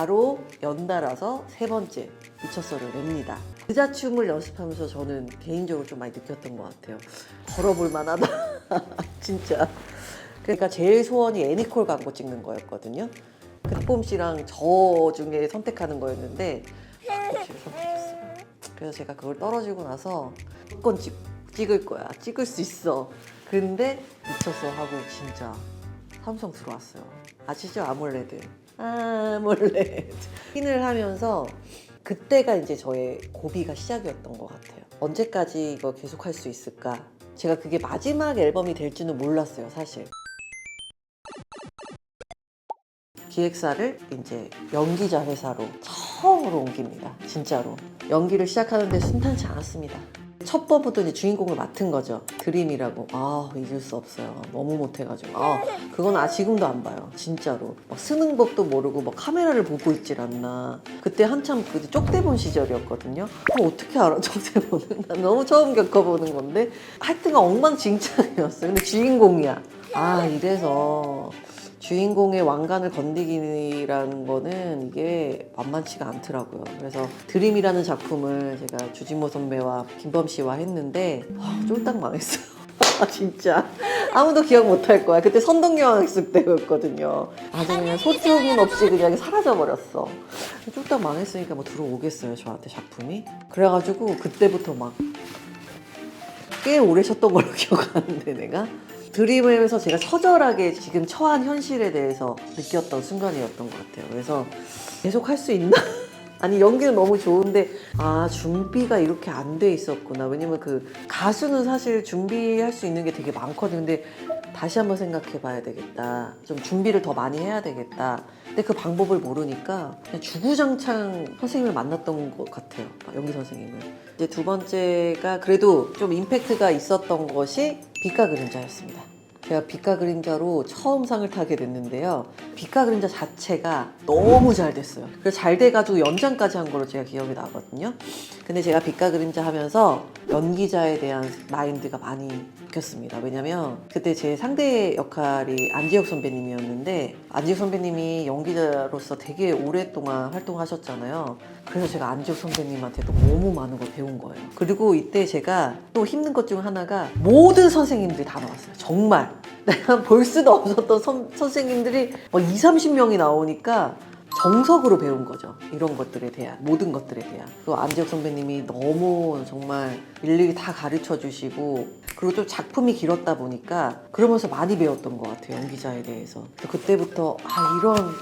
바로 연달아서 세 번째 미쳤어를 냅니다. 의자춤을 연습하면서 저는 개인적으로 좀 많이 느꼈던 것 같아요. 걸어볼 만하다. 진짜. 그러니까 제일 소원이 애니콜 광고 찍는 거였거든요. 그 탁봄 씨랑 저 중에 선택하는 거였는데 탁봄 씨를 선택했어요. 그래서 제가 그걸 떨어지고 나서 무조건 찍, 찍을 거야. 찍을 수 있어. 근데 미쳤어 하고 진짜 삼성 들어왔어요. 아시죠? 아몰레드. 아몰레드. 핀을 하면서 그때가 이제 저의 고비가 시작이었던 것 같아요. 언제까지 이거 계속 할 수 있을까? 제가 그게 마지막 앨범이 될 줄은 몰랐어요, 사실. 기획사를 이제 연기자 회사로 처음으로 옮깁니다. 진짜로. 연기를 시작하는데 순탄치 않았습니다. 첫 번부터 이제 주인공을 맡은 거죠. 드림이라고. 아, 잊을 수 없어요. 너무 못해가지고. 아, 그건 아, 지금도 안 봐요. 진짜로. 막 쓰는 법도 모르고 막 카메라를 보고 있질 않나. 그때 한참 그 쪽대본 시절이었거든요. 어, 어떻게 알아, 쪽대본은? 난 너무 처음 겪어보는 건데. 하여튼 엉망진창이었어요. 근데 주인공이야. 아, 이래서 주인공의 왕관을 건드기라는 거는 이게 만만치가 않더라고요. 그래서 드림이라는 작품을 제가 주진모 선배와 김범 씨와 했는데 아, 쫄딱 망했어요. 아, 진짜 아무도 기억 못할 거야. 그때 선동여왕 했을 때였거든요. 아주 그냥 소중은 없이 그냥 사라져 버렸어. 쫄딱 망했으니까 뭐 들어오겠어요 저한테 작품이. 그래가지고 그때부터 막 꽤 오래 쉬었던 걸로 기억하는데 내가 드림에서 제가 처절하게 지금 처한 현실에 대해서 느꼈던 순간이었던 것 같아요. 그래서 계속 할 수 있나? 아니 연기는 너무 좋은데 아 준비가 이렇게 안 돼 있었구나. 왜냐면 그 가수는 사실 준비할 수 있는 게 되게 많거든요. 근데 다시 한번 생각해 봐야 되겠다. 좀 준비를 더 많이 해야 되겠다. 근데 그 방법을 모르니까 그냥 주구장창 선생님을 만났던 것 같아요. 연기 선생님을. 이제 두 번째가 그래도 좀 임팩트가 있었던 것이 빛과 그림자였습니다. 제가 빛과 그림자로 처음 상을 타게 됐는데요. 빛과 그림자 자체가 너무 잘 됐어요. 그래서 잘 돼가지고 연장까지 한 걸로 제가 기억이 나거든요. 근데 제가 빛과 그림자 하면서 연기자에 대한 마인드가 많이 바뀌었습니다. 왜냐면 그때 제 상대 역할이 안지혁 선배님이었는데 안지혁 선배님이 연기자로서 되게 오랫동안 활동하셨잖아요. 그래서 제가 안지혁 선배님한테 또 너무 많은 걸 배운 거예요. 그리고 이때 제가 또 힘든 것 중 하나가 모든 선생님들이 다 나왔어요. 정말. 내가 볼 수도 없었던 선, 선생님들이 막 2, 30명이 나오니까 정석으로 배운 거죠. 이런 것들에 대한, 모든 것들에 대한. 그 안지혁 선배님이 너무 정말 일일이 다 가르쳐 주시고, 그리고 좀 작품이 길었다 보니까 그러면서 많이 배웠던 것 같아요. 연기자에 대해서. 그때부터, 아, 이런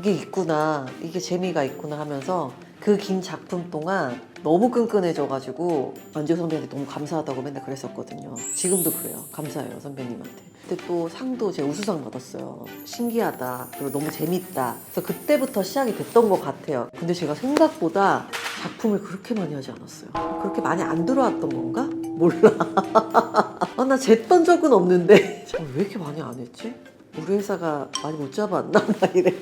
게 있구나. 이게 재미가 있구나 하면서 그 긴 작품 동안 너무 끈끈해져가지고 안지혁 선배한테 너무 감사하다고 맨날 그랬었거든요. 지금도 그래요. 감사해요, 선배님한테. 그때 또 상도 제가 우수상 받았어요. 신기하다. 그리고 너무 재밌다. 그래서 그때부터 시작이 됐던 것 같아요. 근데 제가 생각보다 작품을 그렇게 많이 하지 않았어요. 그렇게 많이 안 들어왔던 건가? 몰라. 아, 나 쟀던 적은 없는데. 어, 왜 이렇게 많이 안 했지? 우리 회사가 많이 못 잡았나? 막 이래.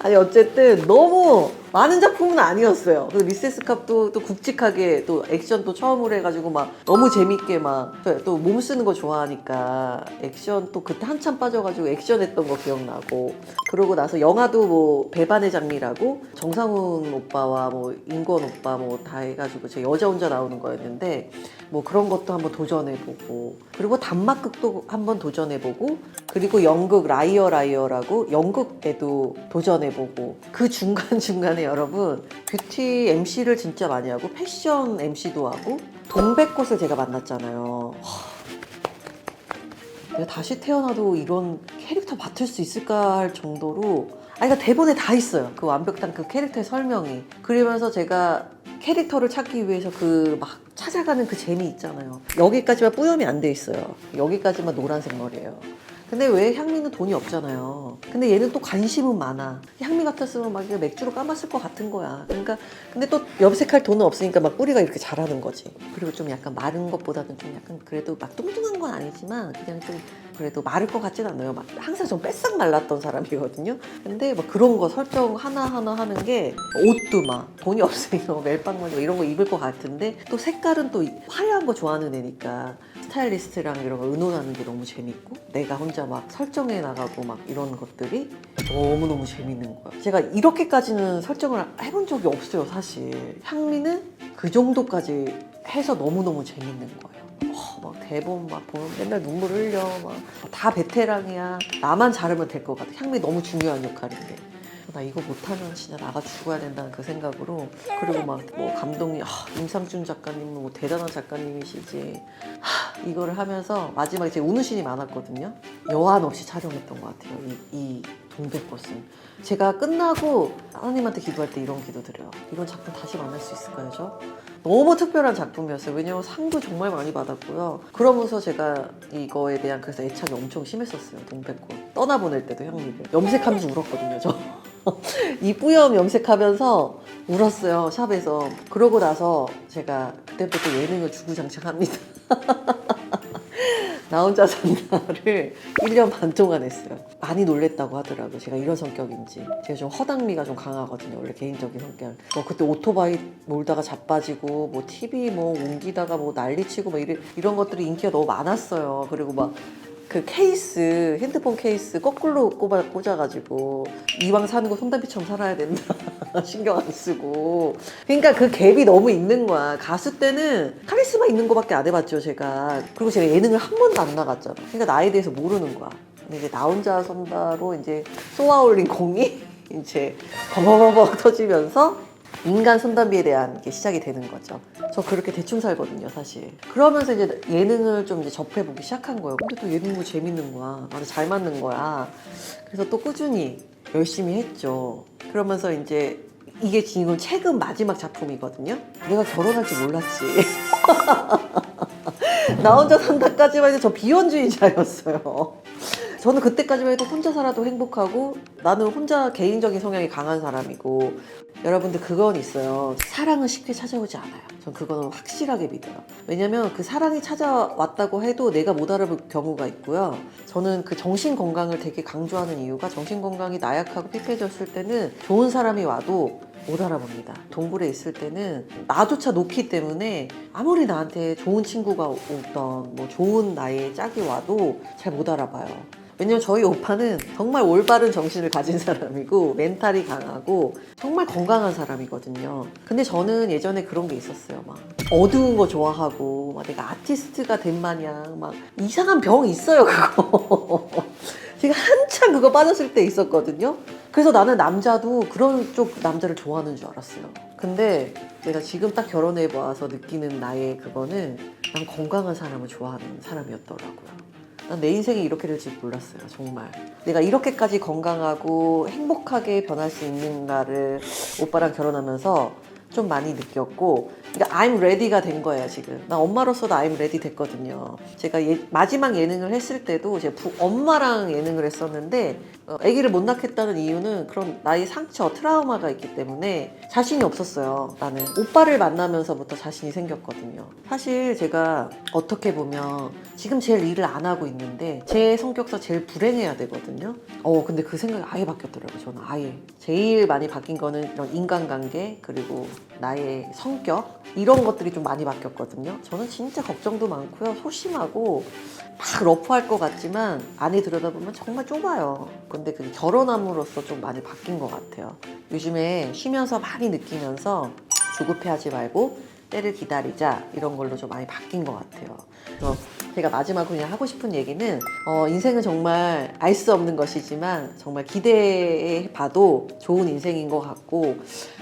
아니, 어쨌든 너무 많은 작품은 아니었어요. 그리고 리세스 캅도 또 굵직하게 또 액션 또 처음으로 해가지고 막 너무 재밌게 막 또 몸 쓰는 거 좋아하니까 액션 또 그때 한참 빠져가지고 액션 했던 거 기억나고. 그러고 나서 영화도 뭐 배반의 장미라고 정상훈 오빠와 뭐 인권 오빠 뭐 다 해가지고 제 여자 혼자 나오는 거였는데 뭐 그런 것도 한번 도전해보고. 그리고 단막극도 한번 도전해보고. 그리고 연극 라이어 라이어라고 연극에도 도전해보고. 그 중간 중간에 여러분 뷰티 MC를 진짜 많이 하고 패션 MC도 하고 동백꽃을 제가 만났잖아요. 하, 내가 다시 태어나도 이런 캐릭터 맡을 수 있을까 할 정도로 아니 그러니까 대본에 다 있어요. 그 완벽한 그 캐릭터의 설명이. 그러면서 제가 캐릭터를 찾기 위해서 그 막 찾아가는 그 재미 있잖아요. 여기까지만 뿌염이 안 돼 있어요. 여기까지만 노란색 머리예요. 근데 왜 향미는 돈이 없잖아요. 근데 얘는 또 관심은 많아. 향미 같았으면 막 맥주로 까봤을 것 같은 거야. 그러니까 근데 또 염색할 돈은 없으니까 막 뿌리가 이렇게 자라는 거지. 그리고 좀 약간 마른 것보다는 좀 약간 그래도 막 뚱뚱한 건 아니지만 그냥 좀 그래도 마를 것 같진 않아요. 막 항상 좀 뺏싹 말랐던 사람이거든요. 근데 막 그런 거 설정 하나하나 하는 게 옷도 막 돈이 없으니까 뭐 멜빵머리 이런 거 입을 것 같은데 또 색깔은 또 화려한 거 좋아하는 애니까 스타일리스트랑 이런 거 의논하는 게 너무 재밌고 내가 혼자 막 설정해 나가고 막 이런 것들이 너무너무 재밌는 거야. 제가 이렇게까지는 설정을 해본 적이 없어요, 사실. 향미는 그 정도까지 해서 너무너무 재밌는 거예요. 어, 막 대본 막 보면 맨날 눈물 흘려. 막 다 베테랑이야. 나만 잘하면 될 것 같아. 향미 너무 중요한 역할인데. 나 이거 못하면 진짜 나가 죽어야 된다는 그 생각으로 그리고 막 뭐 감독님 아, 임상준 작가님은 뭐 대단한 작가님이시지 하, 이거를 하면서 마지막에 제 우는 신이 많았거든요 여한 없이 촬영했던 것 같아요 이, 이 동백꽃은 제가 끝나고 하나님한테 기도할 때 이런 기도 드려요. 이런 작품 다시 만날 수 있을까요 저? 너무 특별한 작품이었어요. 왜냐면 상도 정말 많이 받았고요. 그러면서 제가 이거에 대한 그래서 애착이 엄청 심했었어요 동백꽃 떠나보낼 때도 형님을. 염색하면서 울었거든요 저. 이 뿌염 염색하면서 울었어요 샵에서. 그러고 나서 제가 그때부터 예능을 주구장창합니다 나 혼자 산다를 1년 반 동안 했어요. 많이 놀랬다고 하더라고요. 제가 이런 성격인지. 제가 좀 허당미가 좀 강하거든요 원래 개인적인 성격 뭐 그때 오토바이 몰다가 자빠지고 뭐 TV 뭐 옮기다가 뭐 난리치고 뭐 이런, 이런 것들이 인기가 너무 많았어요. 그리고 막 그 케이스 핸드폰 케이스 거꾸로 꼽아 꽂아가지고 이왕 사는 거 손담비처럼 살아야 된다. 신경 안 쓰고. 그러니까 그 갭이 너무 있는 거야. 가수 때는 카리스마 있는 거밖에 안 해봤죠 제가. 그리고 제가 예능을 한 번도 안 나갔잖아. 그러니까 나에 대해서 모르는 거야. 근데 이제 나 혼자 선다로 이제 쏘아올린 공이 이제 버버버버 터지면서 인간 손담비에 대한 게 시작이 되는 거죠. 저 그렇게 대충 살거든요, 사실. 그러면서 이제 예능을 좀 이제 접해보기 시작한 거예요. 근데 또 예능 뭐 재밌는 거야. 나한테 잘 맞는 거야. 그래서 또 꾸준히 열심히 했죠. 그러면서 이제 이게 지금 최근 마지막 작품이거든요. 내가 결혼할 줄 몰랐지. 나 혼자 산다까지만 해도 저 비혼주의자였어요. 저는 그때까지만 해도 혼자 살아도 행복하고 나는 혼자 개인적인 성향이 강한 사람이고 여러분들 그건 있어요. 사랑은 쉽게 찾아오지 않아요. 전 그거는 확실하게 믿어요. 왜냐면 그 사랑이 찾아왔다고 해도 내가 못 알아볼 경우가 있고요. 저는 그 정신 건강을 되게 강조하는 이유가 정신 건강이 나약하고 피폐해졌을 때는 좋은 사람이 와도 못 알아봅니다. 동굴에 있을 때는 나조차 놓기 때문에 아무리 나한테 좋은 친구가 오던 뭐 좋은 나의 짝이 와도 잘 못 알아봐요. 왜냐면 저희 오빠는 정말 올바른 정신을 가진 사람이고 멘탈이 강하고 정말 건강한 사람이거든요. 근데 저는 예전에 그런 게 있었어요. 막 어두운 거 좋아하고 막 내가 아티스트가 된 마냥 막 이상한 병 있어요 그거. 제가 한참 그거 빠졌을 때 있었거든요. 그래서 나는 남자도 그런 쪽 남자를 좋아하는 줄 알았어요. 근데 내가 지금 딱 결혼해 봐서 느끼는 나의 그거는 난 건강한 사람을 좋아하는 사람이었더라고요. 난 내 인생이 이렇게 될 줄 몰랐어요, 정말. 내가 이렇게까지 건강하고 행복하게 변할 수 있는가를 오빠랑 결혼하면서 좀 많이 느꼈고, 그러니까 I'm ready가 된 거예요, 지금. 나 엄마로서도 I'm ready 됐거든요. 제가 예- 마지막 예능을 했을 때도 제 부- 엄마랑 예능을 했었는데, 어, 아기를 못 낳겠다는 이유는 그런 나의 상처, 트라우마가 있기 때문에 자신이 없었어요. 나는 오빠를 만나면서부터 자신이 생겼거든요. 사실 제가 어떻게 보면 지금 제일 일을 안 하고 있는데 제 성격상 제일 불행해야 되거든요. 어, 근데 그 생각이 아예 바뀌었더라고요. 저는 아예 제일 많이 바뀐 거는 이런 인간관계 그리고 나의 성격 이런 것들이 좀 많이 바뀌었거든요. 저는 진짜 걱정도 많고요, 소심하고 막 러프할 것 같지만 안에 들여다보면 정말 좁아요. 근데 그 결혼함으로써 좀 많이 바뀐 것 같아요. 요즘에 쉬면서 많이 느끼면서 조급해하지 말고 때를 기다리자 이런 걸로 좀 많이 바뀐 것 같아요. 그래서 제가 마지막으로 그냥 하고 싶은 얘기는 어, 인생은 정말 알 수 없는 것이지만 정말 기대해 봐도 좋은 인생인 것 같고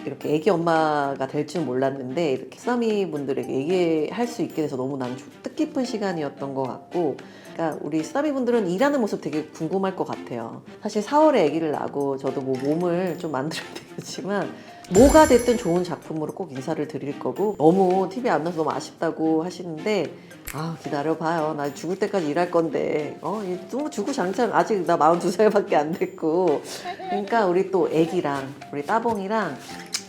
이렇게 애기 엄마가 될 줄 몰랐는데 이렇게 쓰나미 분들에게 얘기할 수 있게 돼서 너무 난 뜻깊은 시간이었던 것 같고 그러니까 우리 쓰나미 분들은 일하는 모습 되게 궁금할 것 같아요. 사실 4월에 아기를 낳고 저도 뭐 몸을 좀 만들어야 되겠지만 뭐가 됐든 좋은 작품으로 꼭 인사를 드릴 거고 너무 TV 안 나서 너무 아쉽다고 하시는데 아 기다려봐요. 나 죽을 때까지 일할 건데. 어 너무 주구장창 아직 나 42살밖에 안 됐고. 그러니까 우리 또 애기랑 우리 따봉이랑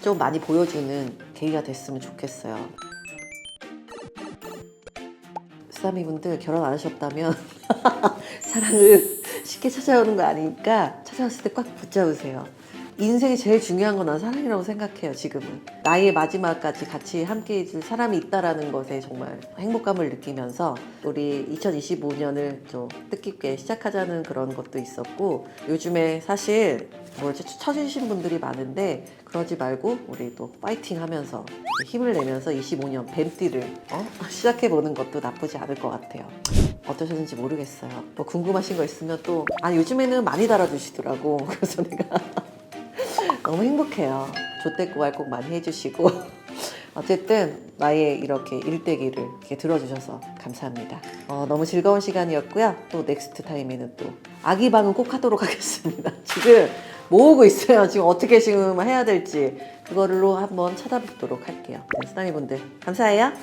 좀 많이 보여주는 계기가 됐으면 좋겠어요. 쓰다미 분들 결혼 안 하셨다면 사랑을 쉽게 찾아오는 거 아니니까 찾아왔을 때 꽉 붙잡으세요. 인생이 제일 중요한 건 난 사랑이라고 생각해요, 지금은. 나의 마지막까지 같이 함께 해줄 사람이 있다라는 것에 정말 행복감을 느끼면서 우리 2025년을 좀 뜻깊게 시작하자는 그런 것도 있었고 요즘에 사실 뭐지 쳐주신 분들이 많은데 그러지 말고 우리 또 파이팅 하면서 힘을 내면서 25년 뱀띠를 어? 시작해보는 것도 나쁘지 않을 것 같아요. 어떠셨는지 모르겠어요. 뭐 궁금하신 거 있으면 또, 아, 요즘에는 많이 달아주시더라고. 그래서 내가 너무 행복해요. 조태구 왈꼭 많이 해주시고. 어쨌든 나의 이렇게 일대기를 이렇게 들어주셔서 감사합니다. 어, 너무 즐거운 시간이었고요. 또 넥스트 타임에는 또 아기 방은 꼭 하도록 하겠습니다. 지금 모으고 있어요. 지금 어떻게 지금 해야 될지 그거로 한번 찾아뵙도록 할게요. 네, 수다미 분들 감사해요.